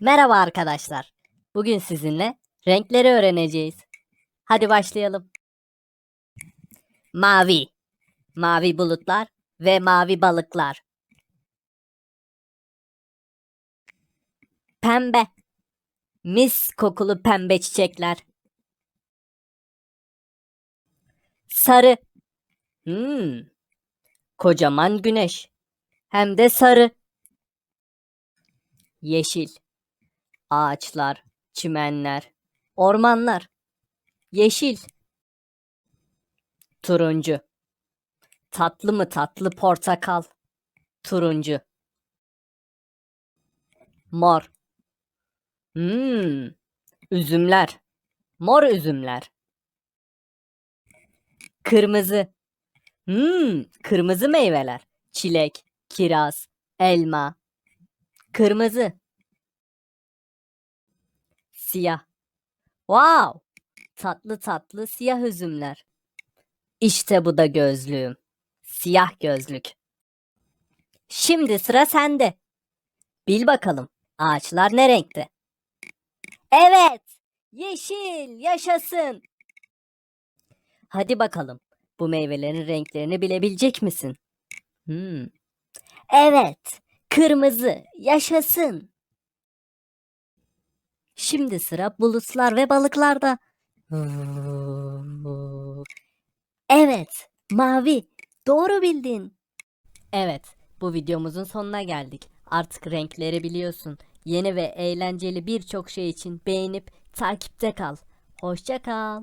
Merhaba arkadaşlar. Bugün sizinle renkleri öğreneceğiz. Hadi başlayalım. Mavi. Mavi bulutlar ve mavi balıklar. Pembe. Mis kokulu pembe çiçekler. Sarı. Hmm. Kocaman güneş. Hem de sarı. Yeşil. Ağaçlar, çimenler, ormanlar. Yeşil. Turuncu. Tatlı mı tatlı portakal. Turuncu. Mor. Hmm. Üzümler. Mor üzümler. Kırmızı. Hmm, kırmızı meyveler. Çilek, kiraz, elma. Kırmızı. Siyah. Wow! Tatlı tatlı siyah üzümler. İşte bu da gözlüğüm. Siyah gözlük. Şimdi sıra sende. Bil bakalım ağaçlar ne renkte? Evet, yeşil yaşasın. Hadi bakalım bu meyvelerin renklerini bilebilecek misin? Hmm. Evet, kırmızı yaşasın. Şimdi sıra bulutlar ve balıklarda. Evet, mavi. Doğru bildin. Evet, bu videomuzun sonuna geldik. Artık renkleri biliyorsun. Yeni ve eğlenceli birçok şey için beğenip takipte kal. Hoşça kal.